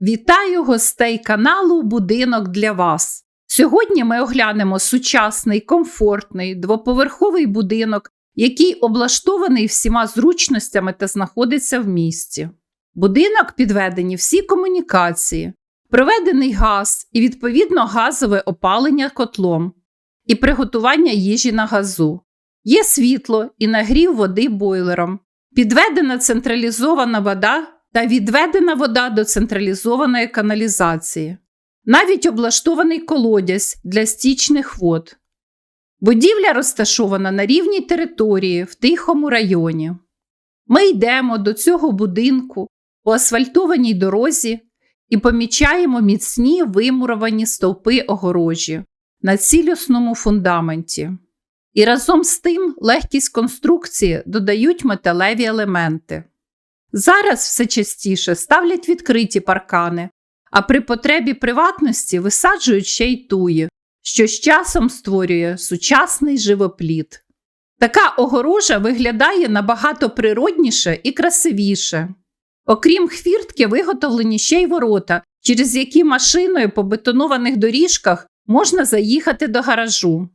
Вітаю гостей каналу Будинок для вас. Сьогодні ми оглянемо сучасний, комфортний, двоповерховий будинок, який облаштований всіма зручностями та знаходиться в місті. Будинок підведені всі комунікації, проведений газ і відповідно газове опалення котлом і приготування їжі на газу. Є світло і нагрів води бойлером, підведена централізована вода та відведена вода до централізованої каналізації. Навіть облаштований колодязь для стічних вод. Будівля розташована на рівній території в тихому районі. Ми йдемо до цього будинку по асфальтованій дорозі і помічаємо міцні вимуровані стовпи огорожі на цілісному фундаменті. І разом з тим легкість конструкції додають металеві елементи. Зараз все частіше ставлять відкриті паркани, а при потребі приватності висаджують ще й туї, що з часом створює сучасний живопліт. Така огорожа виглядає набагато природніше і красивіше. Окрім хвіртки, виготовлені ще й ворота, через які машиною по бетонованих доріжках можна заїхати до гаражу.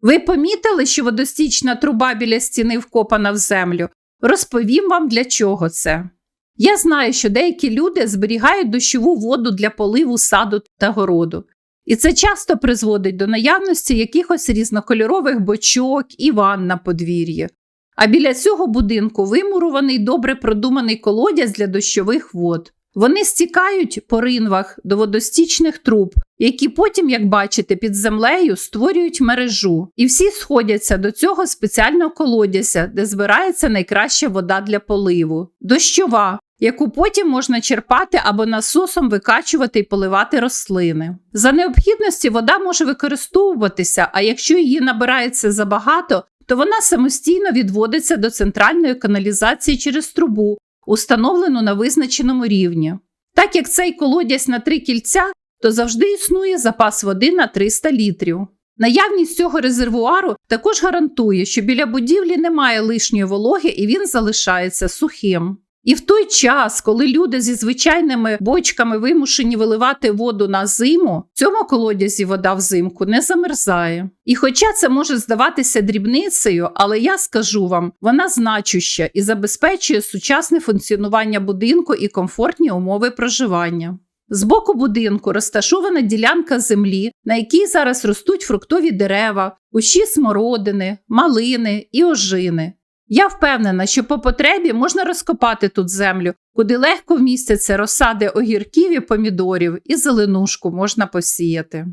Ви помітили, що водостічна труба біля стіни вкопана в землю? Розповім вам, для чого це. Я знаю, що деякі люди зберігають дощову воду для поливу саду та городу, і це часто призводить до наявності якихось різнокольорових бочок і ванн на подвір'ї. А біля цього будинку вимурований добре продуманий колодязь для дощових вод. Вони стікають по ринвах до водостічних труб, які потім, як бачите, під землею створюють мережу, і всі сходяться до цього спеціального колодязя, де збирається найкраща вода для поливу дощова, яку потім можна черпати або насосом викачувати і поливати рослини. За необхідності вода може використовуватися, а якщо її набирається забагато, то вона самостійно відводиться до центральної каналізації через трубу, установлену на визначеному рівні. Так як цей колодязь на три кільця, то завжди існує запас води на 300 літрів. Наявність цього резервуару також гарантує, що біля будівлі немає лишньої вологи і він залишається сухим. І в той час, коли люди зі звичайними бочками вимушені виливати воду на зиму, в цьому колодязі вода взимку не замерзає. І хоча це може здаватися дрібницею, але я скажу вам, вона значуща і забезпечує сучасне функціонування будинку і комфортні умови проживання. З боку будинку розташована ділянка землі, на якій зараз ростуть фруктові дерева, кущі смородини, малини і ожини. Я впевнена, що по потребі можна розкопати тут землю, куди легко вмістяться розсади огірків і помідорів, і зеленушку можна посіяти.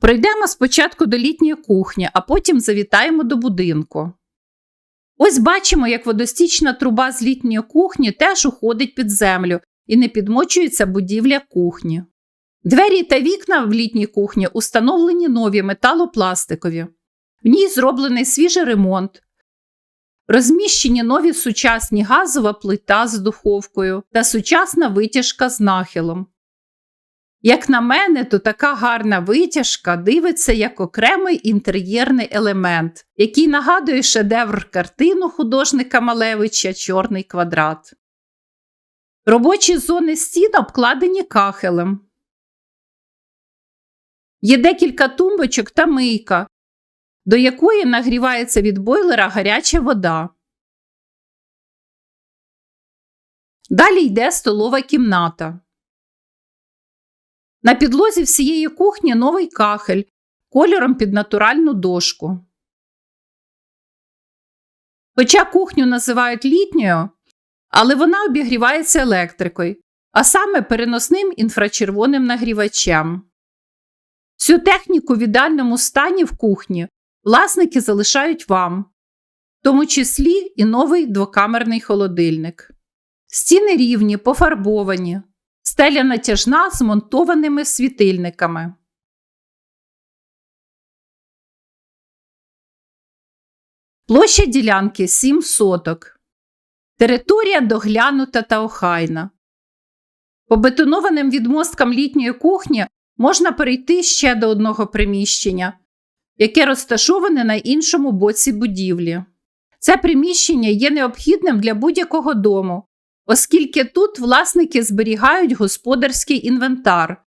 Пройдемо спочатку до літньої кухні, а потім завітаємо до будинку. Ось бачимо, як водостічна труба з літньої кухні теж уходить під землю і не підмочується будівля кухні. Двері та вікна в літній кухні установлені нові металопластикові. В ній зроблений свіжий ремонт. Розміщені нові сучасні газова плита з духовкою та сучасна витяжка з нахилом. Як на мене, то така гарна витяжка дивиться як окремий інтер'єрний елемент, який нагадує шедевр картину художника Малевича Чорний квадрат. Робочі зони стін обкладені кахелем. Є декілька тумбочок та мийка, до якої нагрівається від бойлера гаряча вода. Далі йде столова кімната. На підлозі всієї кухні новий кахель кольором під натуральну дошку. Хоча кухню називають літньою, але вона обігрівається електрикою, а саме переносним інфрачервоним нагрівачем. Цю техніку в ідеальному стані в кухні власники залишають вам, в тому числі і новий двокамерний холодильник. Стіни рівні, пофарбовані, стеля натяжна з монтованими світильниками. Площа ділянки 7 соток. Територія доглянута та охайна. По бетонованим відмосткам літньої кухні можна перейти ще до одного приміщення, яке розташоване на іншому боці будівлі. Це приміщення є необхідним для будь-якого дому, оскільки тут власники зберігають господарський інвентар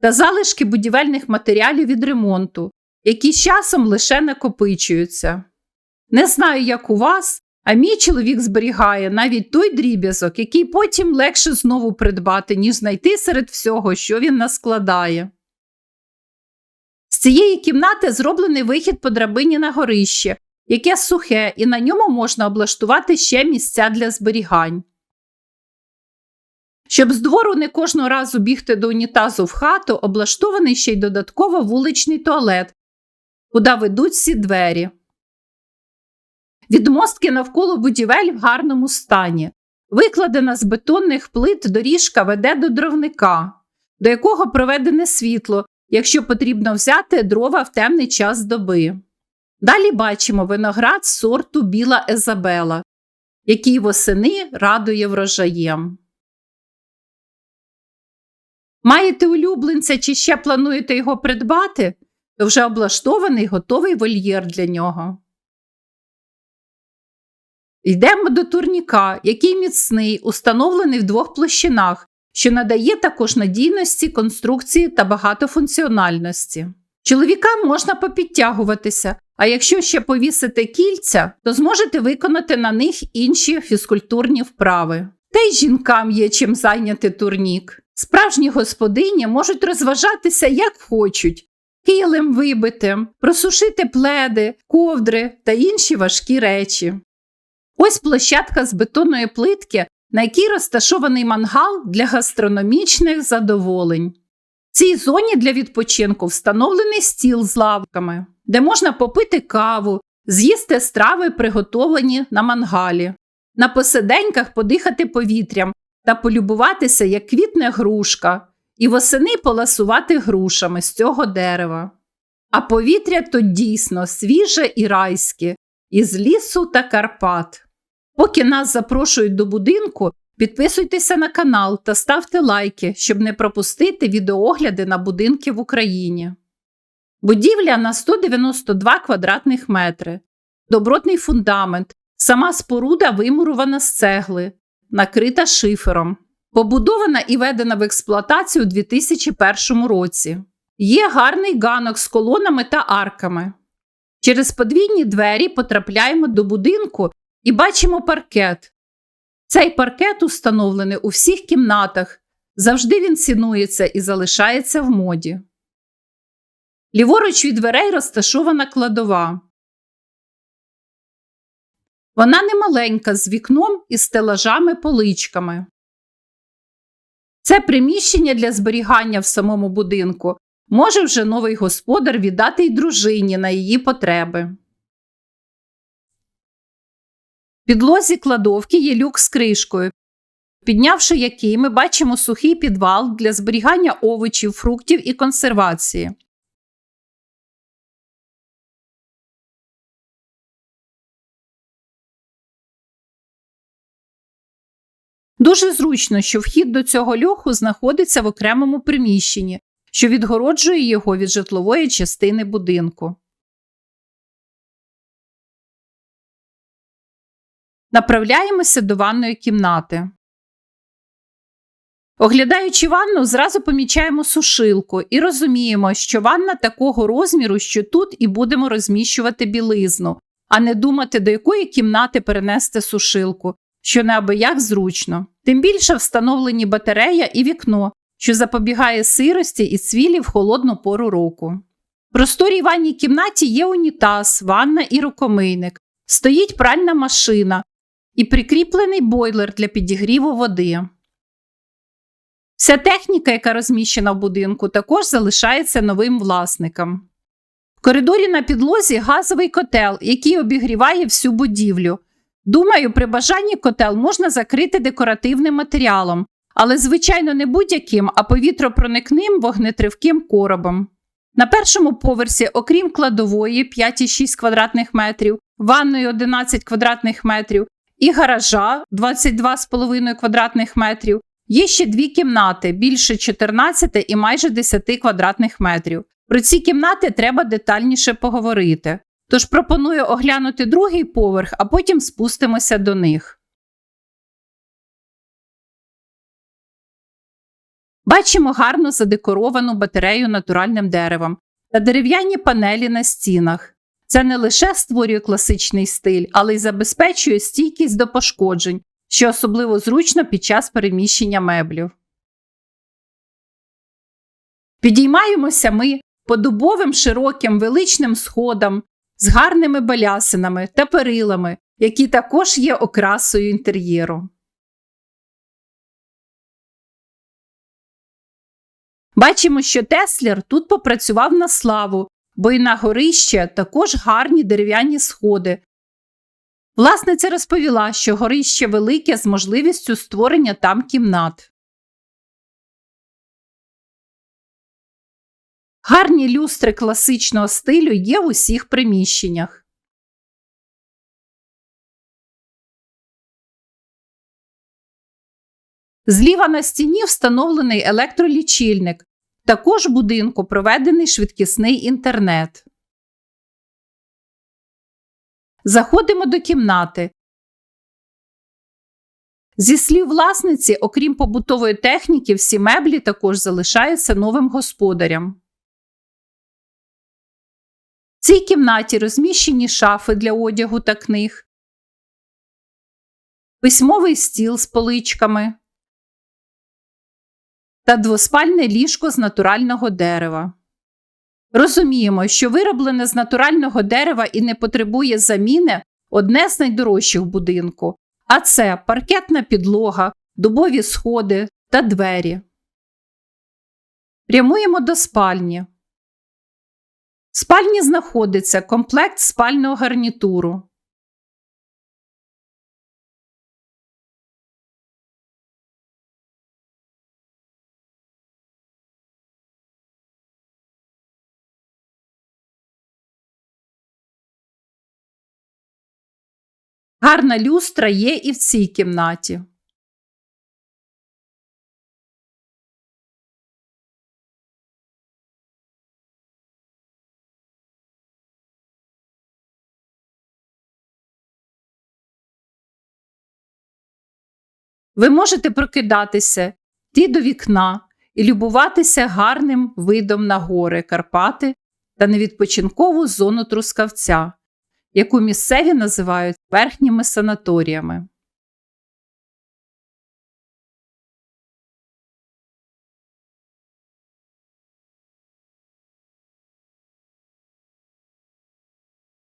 та залишки будівельних матеріалів від ремонту, які з часом лише накопичуються. Не знаю, як у вас, а мій чоловік зберігає навіть той дріб'язок, який потім легше знову придбати, ніж знайти серед всього, що він наскладає. З цієї кімнати зроблений вихід по драбині на горище, яке сухе, і на ньому можна облаштувати ще місця для зберігань. Щоб з двору не кожного разу бігти до унітазу в хату, облаштований ще й додатково вуличний туалет, куди ведуть всі двері. Відмостки навколо будівель в гарному стані. Викладена з бетонних плит доріжка веде до дровника, до якого проведене світло, якщо потрібно взяти дрова в темний час доби. Далі бачимо виноград сорту Біла Езабела, який восени радує врожаєм. Маєте улюбленця чи ще плануєте його придбати, то вже облаштований готовий вольєр для нього. Йдемо до турніка, який міцний, установлений в двох площинах, що надає також надійності, конструкції та багатофункціональності. Чоловікам можна попідтягуватися, а якщо ще повісити кільця, то зможете виконати на них інші фізкультурні вправи. Та й жінкам є чим зайняти турнік. Справжні господині можуть розважатися як хочуть, килим вибити, просушити пледи, ковдри та інші важкі речі. Ось площадка з бетонної плитки, на якій розташований мангал для гастрономічних задоволень. В цій зоні для відпочинку встановлений стіл з лавками, де можна попити каву, з'їсти страви, приготовлені на мангалі, на посиденьках подихати повітрям та полюбуватися, як квітне грушка, і восени поласувати грушами з цього дерева. А повітря тут дійсно свіже і райське, із лісу та Карпат. Поки нас запрошують до будинку, підписуйтеся на канал та ставте лайки, щоб не пропустити відеоогляди на будинки в Україні. Будівля на 192 квадратних метри, добротний фундамент, сама споруда вимурувана з цегли, накрита шифером. Побудована і введена в експлуатацію у 2001 році. Є гарний ганок з колонами та арками. Через подвійні двері потрапляємо до будинку і бачимо паркет. Цей паркет установлений у всіх кімнатах. Завжди він цінується і залишається в моді. Ліворуч від дверей розташована кладова. Вона немаленька з вікном і стелажами поличками. Це приміщення для зберігання в самому будинку може вже новий господар віддати й дружині на її потреби. Підлозі кладовки є люк з кришкою, піднявши який ми бачимо сухий підвал для зберігання овочів, фруктів і консервації. Дуже зручно, що вхід до цього льоху знаходиться в окремому приміщенні, що відгороджує його від житлової частини будинку. Направляємося до ванної кімнати. Оглядаючи ванну, зразу помічаємо сушилку і розуміємо, що ванна такого розміру, що тут і будемо розміщувати білизну, а не думати, до якої кімнати перенести сушилку, що неабияк зручно. Тим більше встановлені батарея і вікно, що запобігає сирості і цвілі в холодну пору року. В просторій ванній кімнаті є унітаз, ванна і рукомийник, стоїть пральна машина і прикріплений бойлер для підігріву води. Вся техніка, яка розміщена в будинку, також залишається новим власникам. В коридорі на підлозі газовий котел, який обігріває всю будівлю. Думаю, при бажанні котел можна закрити декоративним матеріалом, але, звичайно, не будь-яким, а повітропроникним вогнетривким коробом. На першому поверсі, окрім кладової 5,6 квадратних метрів, ванної 11 квадратних метрів і гаража 22,5 квадратних метрів. Є ще дві кімнати більше 14 і майже 10 квадратних метрів. Про ці кімнати треба детальніше поговорити. Тож пропоную оглянути другий поверх, а потім спустимося до них. Бачимо гарно задекоровану батарею натуральним деревом та дерев'яні панелі на стінах. Це не лише створює класичний стиль, але й забезпечує стійкість до пошкоджень, що особливо зручно під час переміщення меблів. Підіймаємося ми по дубовим широким величним сходам з гарними балясинами та перилами, які також є окрасою інтер'єру. Бачимо, що Теслер тут попрацював на славу, бо і на горище також гарні дерев'яні сходи. Власниця розповіла, що горище велике з можливістю створення там кімнат. Гарні люстри класичного стилю є в усіх приміщеннях. Зліва на стіні встановлений електролічильник. Також будинку проведений швидкісний інтернет. Заходимо до кімнати. Зі слів власниці, окрім побутової техніки, всі меблі також залишаються новим господарям. В цій кімнаті розміщені шафи для одягу та книг, письмовий стіл з поличками та двоспальне ліжко з натурального дерева. Розуміємо, що вироблене з натурального дерева і не потребує заміни одне з найдорожчих будинку, а це паркетна підлога, дубові сходи та двері. Прямуємо до спальні. В спальні знаходиться комплект спального гарнітуру. Гарна люстра є і в цій кімнаті. Ви можете прокидатися, йти до вікна і любуватися гарним видом на гори Карпати та невідпочинкову зону трускавця, яку місцеві називають верхніми санаторіями.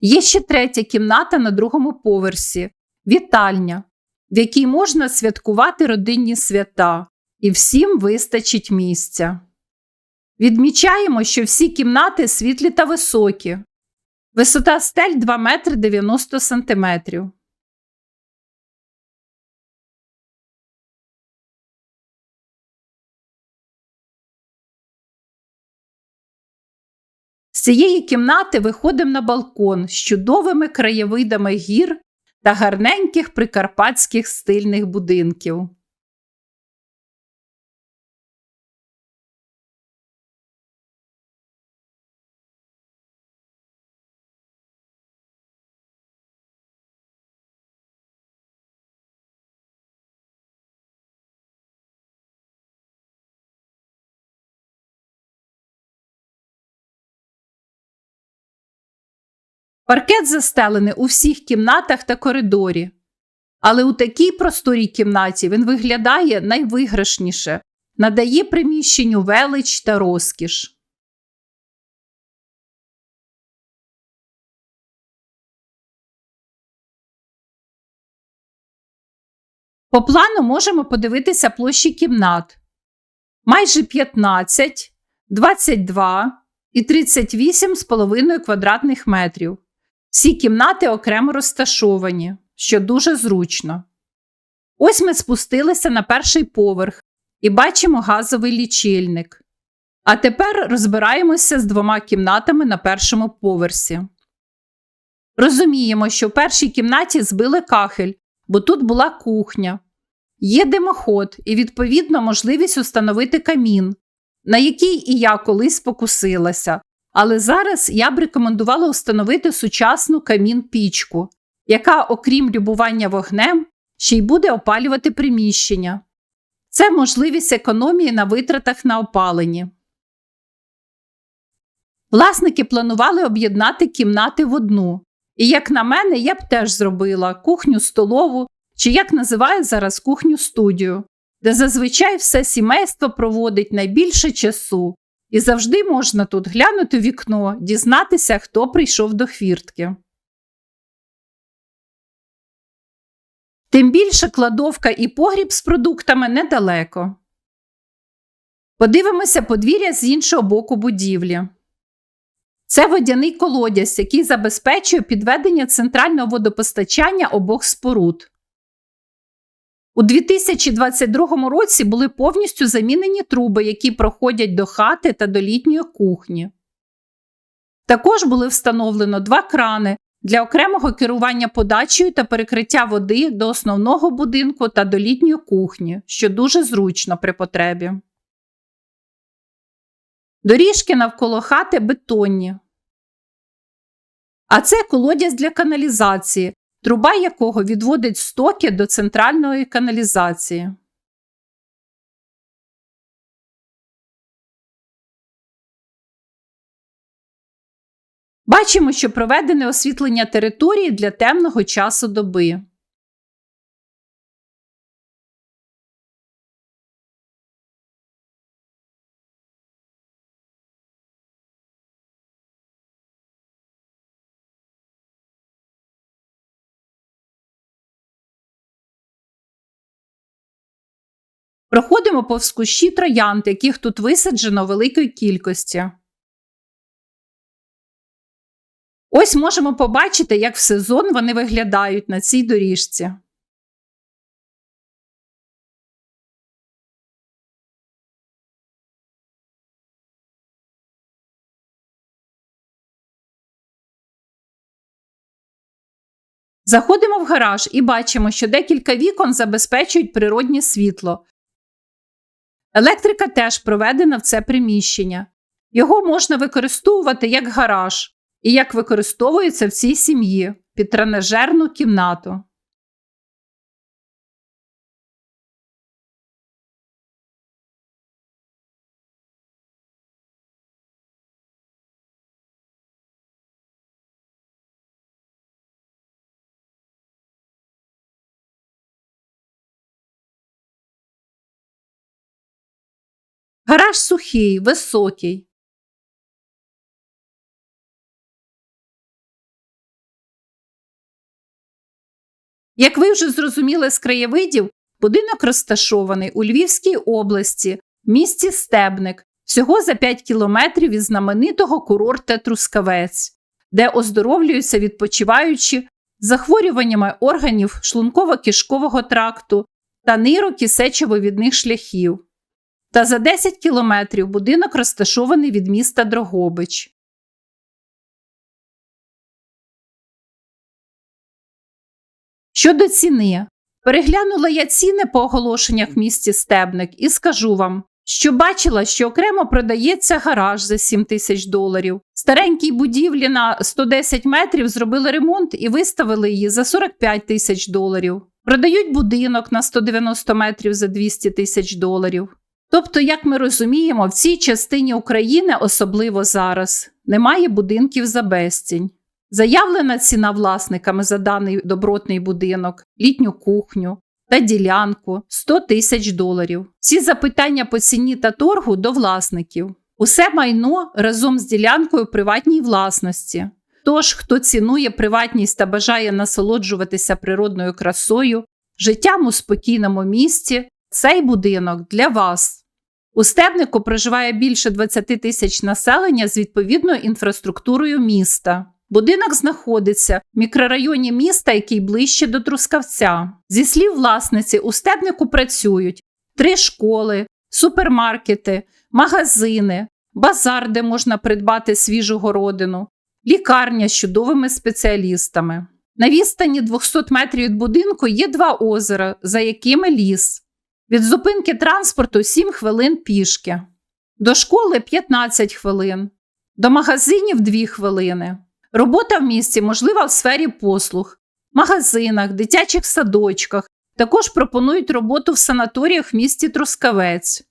Є ще третя кімната на другому поверсі вітальня, в якій можна святкувати родинні свята, і всім вистачить місця. Відмічаємо, що всі кімнати світлі та високі. Висота стель 2 метри 90 сантиметрів. З цієї кімнати виходимо на балкон з чудовими краєвидами гір та гарненьких прикарпатських стильних будинків. Паркет застелений у всіх кімнатах та коридорі. Але у такій просторій кімнаті він виглядає найвиграшніше, надає приміщенню велич та розкіш. По плану можемо подивитися площі кімнат майже 15, 22 і 38,5 квадратних метрів. Всі кімнати окремо розташовані, що дуже зручно. Ось ми спустилися на перший поверх і бачимо газовий лічильник. А тепер розбираємося з двома кімнатами на першому поверсі. Розуміємо, що в першій кімнаті збили кахель, бо тут була кухня. Є димоход і, відповідно, можливість установити камін, на який і я колись покусилася. Але зараз я б рекомендувала установити сучасну камін-пічку, яка, окрім любування вогнем, ще й буде опалювати приміщення. Це можливість економії на витратах на опаленні. Власники планували об'єднати кімнати в одну. І, як на мене, я б теж зробила кухню столову чи як називають зараз кухню студію, де зазвичай все сімейство проводить найбільше часу, і завжди можна тут глянути вікно, дізнатися, хто прийшов до хвіртки. Тим більше кладовка і погріб з продуктами недалеко. Подивимося подвір'я з іншого боку будівлі. Це водяний колодязь, який забезпечує підведення центрального водопостачання обох споруд. У 2022 році були повністю замінені труби, які проходять до хати та до літньої кухні. Також були встановлено два крани для окремого керування подачею та перекриття води до основного будинку та до літньої кухні, що дуже зручно при потребі. Доріжки навколо хати бетонні. А це колодязь для каналізації, труба якого відводить стоки до центральної каналізації. Бачимо, що проведене освітлення території для темного часу доби. Проходимо повз кущі троянд, яких тут висаджено великої кількості. Ось можемо побачити, як в сезон вони виглядають на цій доріжці. Заходимо в гараж і бачимо, що декілька вікон забезпечують природнє світло. Електрика теж проведена в це приміщення. Його можна використовувати як гараж і як використовується в цій сім'ї під тренажерну кімнату. Гараж сухий, високий. Як ви вже зрозуміли з краєвидів, будинок розташований у Львівській області, місті Стебник, всього за 5 кілометрів від знаменитого курорта Трускавець, де оздоровлюються відпочиваючи захворюваннями органів шлунково-кишкового тракту та нейрокісечововідних шляхів. Та за 10 кілометрів будинок розташований від міста Дрогобич. Щодо ціни, переглянула я ціни по оголошеннях в місті Стебник і скажу вам, що бачила, що окремо продається гараж за 7 тисяч доларів. Старенькій будівлі на 110 метрів зробили ремонт і виставили її за 45 тисяч доларів. Продають будинок на 190 метрів за 200 тисяч доларів. Тобто, як ми розуміємо, в цій частині України, особливо зараз, немає будинків за безцінь. Заявлена ціна власниками за даний добротний будинок, літню кухню та ділянку 100 тисяч доларів. Всі запитання по ціні та торгу до власників. Усе майно разом з ділянкою приватній власності. Тож, хто цінує приватність та бажає насолоджуватися природною красою, життям у спокійному місті, цей будинок для вас. У Стебнику проживає більше 20 тисяч населення з відповідною інфраструктурою міста. Будинок знаходиться в мікрорайоні міста, який ближче до Трускавця. Зі слів власниці, у Стебнику працюють три школи, супермаркети, магазини, базар, де можна придбати свіжу городину, лікарня з чудовими спеціалістами. На відстані 200 метрів від будинку є два озера, за якими ліс. Від зупинки транспорту 7 хвилин пішки, до школи 15 хвилин, до магазинів 2 хвилини. Робота в місті можлива в сфері послуг, магазинах, дитячих садочках, Також пропонують роботу в санаторіях в місті Трускавець.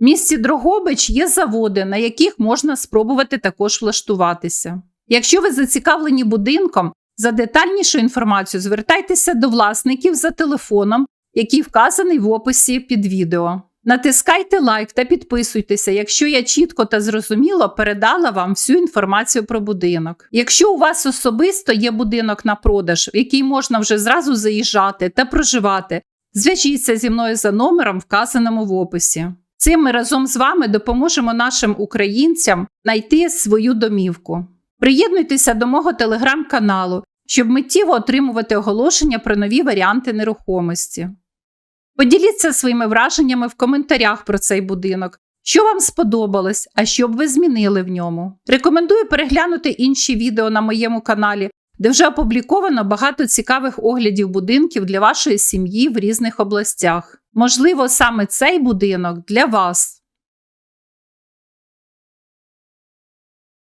В місті Дрогобич є заводи, на яких можна спробувати також влаштуватися. Якщо ви зацікавлені будинком, за детальнішу інформацію звертайтеся до власників за телефоном, який вказаний в описі під відео. Натискайте лайк та підписуйтеся, якщо я чітко та зрозуміло передала вам всю інформацію про будинок. Якщо у вас особисто є будинок на продаж, в який можна вже зразу заїжджати та проживати, зв'яжіться зі мною за номером, вказаному в описі. Цим ми разом з вами допоможемо нашим українцям знайти свою домівку. Приєднуйтеся до мого телеграм-каналу, щоб миттєво отримувати оголошення про нові варіанти нерухомості. Поділіться своїми враженнями в коментарях про цей будинок. Що вам сподобалось, а що б ви змінили в ньому? Рекомендую переглянути інші відео на моєму каналі, де вже опубліковано багато цікавих оглядів будинків для вашої сім'ї в різних областях. Можливо, саме цей будинок для вас.